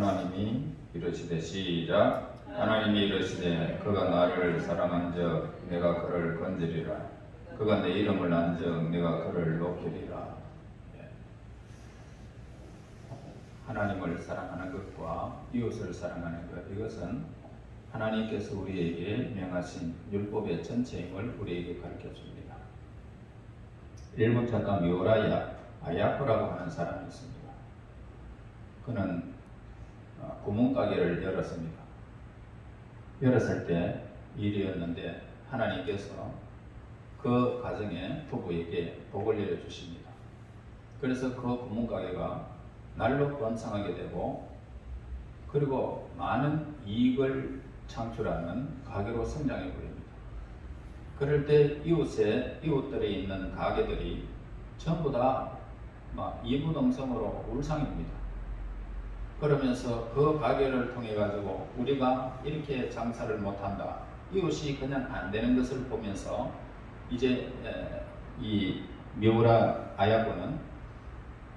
하나님이 이르시되 시작 하나님이 이르시되 그가 나를 사랑한즉 내가 그를 건지리라 그가 내 이름을 안즉 내가 그를 높이리라 예. 하나님을 사랑하는 것과 이웃을 사랑하는 것 이것은 하나님께서 우리에게 명하신 율법의 전체임을 우리에게 가르쳐 줍니다. 일본 작가 미오라야 아야코라고 하는 사람이 있습니다. 그는 어, 구멍가게를 열었습니다. 열었을 때 일이었는데 하나님께서 그 가정의 부부에게 복을 내려주십니다. 그래서 그 구멍가게가 날로 번창하게 되고 그리고 많은 이익을 창출하는 가게로 성장해 버립니다. 그럴 때 이웃에 이웃들에 있는 가게들이 전부 다 막 이부동성으로 울상입니다. 그러면서 그 가게를 통해 가지고 우리가 이렇게 장사를 못한다. 이웃이 그냥 안 되는 것을 보면서 이제 에, 이 미우라 아야고는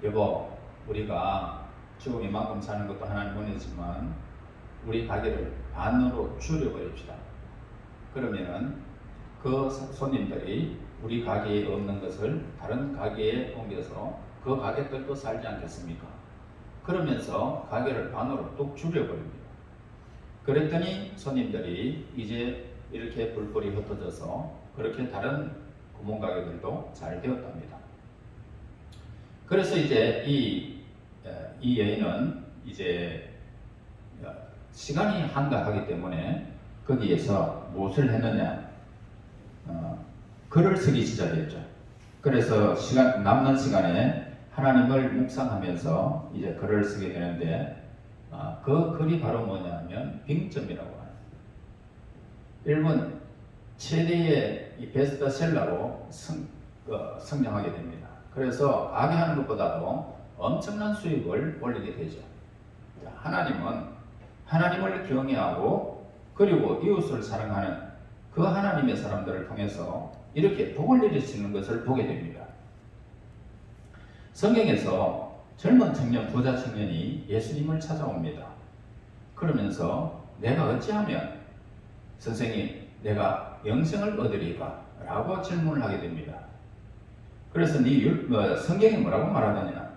여보 우리가 지금 이만큼 사는 것도 하나님 은혜지만 우리 가게를 반으로 줄여버립시다. 그러면은 그 손님들이 우리 가게에 없는 것을 다른 가게에 옮겨서 그 가게 들도 살지 않겠습니까? 그러면서 가게를 반으로 뚝 줄여버립니다. 그랬더니 손님들이 이제 이렇게 불불이 흩어져서 그렇게 다른 구멍 가게들도 잘 되었답니다. 그래서 이제 이, 어, 이 여인은 이제 어, 시간이 한가하기 때문에 거기에서 무엇을 했느냐 어, 글을 쓰기 시작했죠. 그래서 시간 남는 시간에 하나님을 묵상하면서 이제 글을 쓰게 되는데 아, 그 글이 바로 뭐냐면 빙점이라고 하는 일본 최대의 이 베스트셀러로 성, 어, 성장하게 됩니다. 그래서 가게 하는 것보다도 엄청난 수익을 올리게 되죠. 자, 하나님은 하나님을 경외하고 그리고 이웃을 사랑하는 그 하나님의 사람들을 통해서 이렇게 복을 내리시는 것을 보게 됩니다. 성경에서 젊은 청년, 부자 청년이 예수님을 찾아옵니다. 그러면서 내가 어찌하면 선생님, 내가 영생을 얻으리까? 라고 질문을 하게 됩니다. 그래서 네 율, 뭐, 성경이 뭐라고 말하느냐?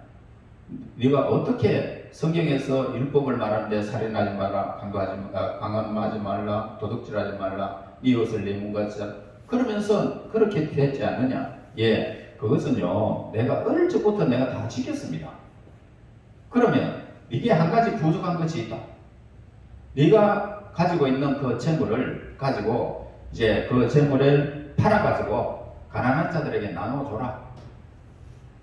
네가 어떻게 성경에서 율법을 말하는데 살인하지 마라, 강도하지 마, 강간하지 말라, 도둑질하지 말라, 이웃을 내 몸같이 그러면서 그렇게 되지 않느냐? 예, 그것은요, 내가 어릴 적부터 내가 다 지켰습니다. 그러면 이게 한 가지 부족한 것이 있다. 네가 가지고 있는 그 재물을 가지고 이제 그 재물을 팔아 가지고 가난한 자들에게 나눠줘라.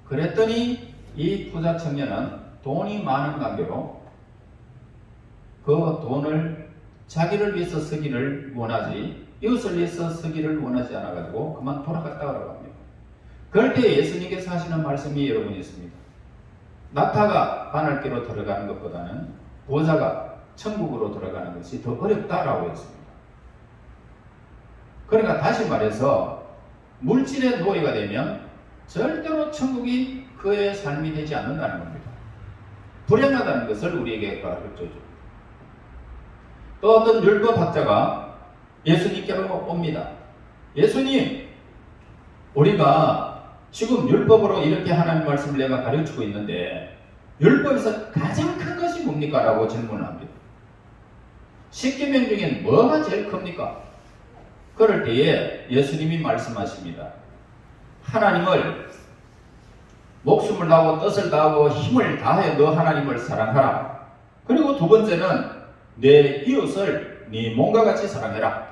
그랬더니 이 부자 청년은 돈이 많은 관계로 그 돈을 자기를 위해서 쓰기를 원하지 이웃을 위해서 쓰기를 원하지 않아 가지고 그만 돌아갔다 그러고 합니다. 그럴 때 예수님께서 하시는 말씀이 여러분이 있습니다. 낙타가 바늘기로 들어가는 것보다는 부자가 천국으로 들어가는 것이 더 어렵다라고 했습니다. 그러니까 다시 말해서 물질의 노예가 되면 절대로 천국이 그의 삶이 되지 않는다는 겁니다. 불행하다는 것을 우리에게 가르쳐줘. 또 어떤 율법학자가 예수님께로 옵니다. 예수님, 우리가 지금 율법으로 이렇게 하나님 말씀을 내가 가르치고 있는데 율법에서 가장 큰 것이 뭡니까? 라고 질문을 합니다. 십계명 중엔 뭐가 제일 큽니까? 그럴 때에 예수님이 말씀하십니다. 하나님을 목숨을 다하고 뜻을 다하고 힘을 다해 너 하나님을 사랑하라. 그리고 두 번째는 내 이웃을 네 몸과 같이 사랑해라.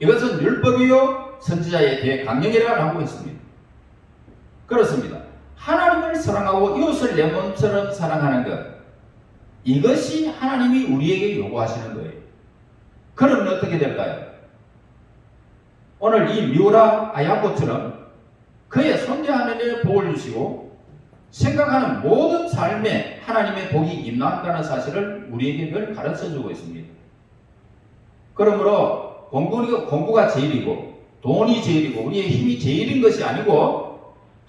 이것은 율법이요 선지자의 대강령이라 하고 있습니다. 그렇습니다. 하나님을 사랑하고 이웃을 내 몸처럼 사랑하는 것 이것이 하나님이 우리에게 요구하시는 거예요. 그러면 어떻게 될까요? 오늘 이 미우라 아야코처럼 그의 손자 하나님의 복을 주시고 생각하는 모든 삶에 하나님의 복이 임한다는 사실을 우리에게 늘 가르쳐 주고 있습니다. 그러므로 공부, 공부가 제일이고 돈이 제일이고 우리의 힘이 제일인 것이 아니고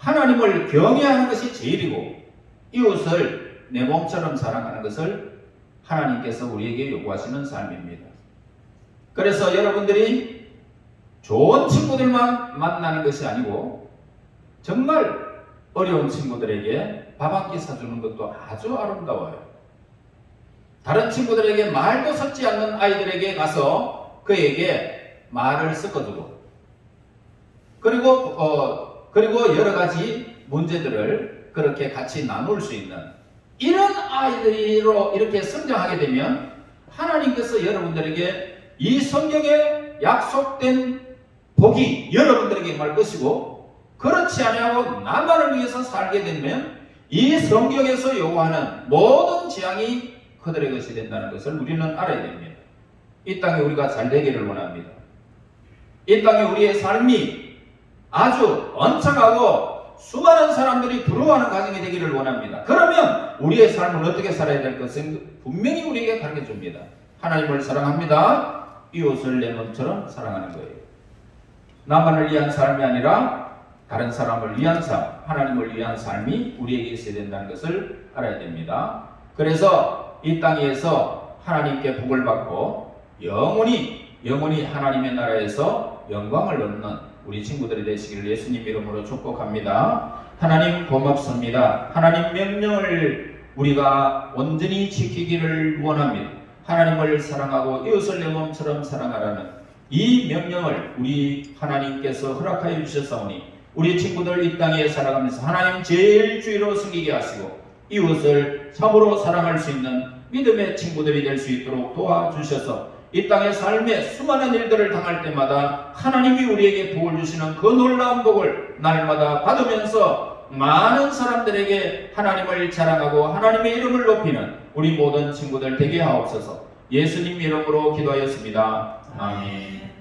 하나님을 경외하는 것이 제일이고 이웃을 내 몸처럼 사랑하는 것을 하나님께서 우리에게 요구하시는 삶입니다. 그래서 여러분들이 좋은 친구들만 만나는 것이 아니고 정말 어려운 친구들에게 밥 한 끼 사주는 것도 아주 아름다워요. 다른 친구들에게 말도 섞지 않는 아이들에게 가서 그에게 말을 섞어주고 그리고 어 그리고 여러 가지 문제들을 그렇게 같이 나눌 수 있는 이런 아이들로 이렇게 성장하게 되면 하나님께서 여러분들에게 이 성경에 약속된 복이 여러분들에게 말 것이고 그렇지 아니하고 나만을 위해서 살게 되면 이 성경에서 요구하는 모든 재앙이 그들의 것이 된다는 것을 우리는 알아야 됩니다. 이 땅에 우리가 잘 되기를 원합니다. 이 땅에 우리의 삶이 아주 언창하고 수많은 사람들이 부러워하는 가정이 되기를 원합니다. 그러면 우리의 삶을 어떻게 살아야 될 것은 분명히 우리에게 가르쳐 줍니다. 하나님을 사랑합니다. 이웃을 내 몸처럼 사랑하는 거예요. 나만을 위한 삶이 아니라 다른 사람을 위한 삶, 하나님을 위한 삶이 우리에게 있어야 된다는 것을 알아야 됩니다. 그래서 이 땅에서 하나님께 복을 받고 영원히 영원히 하나님의 나라에서 영광을 얻는 우리 친구들이 되시기를 예수님 이름으로 축복합니다. 하나님 고맙습니다. 하나님 명령을 우리가 온전히 지키기를 원합니다. 하나님을 사랑하고 이웃을 내 몸처럼 사랑하라는 이 명령을 우리 하나님께서 허락하여 주셨사오니 우리 친구들 이 땅에 살아가면서 하나님 제일 주의로 섬기게 하시고 이웃을 참으로 사랑할 수 있는 믿음의 친구들이 될 수 있도록 도와주셔서 이 땅의 삶에 수많은 일들을 당할 때마다 하나님이 우리에게 복을 주시는 그 놀라운 복을 날마다 받으면서 많은 사람들에게 하나님을 자랑하고 하나님의 이름을 높이는 우리 모든 친구들 되게 하옵소서 예수님 이름으로 기도하였습니다. 아멘.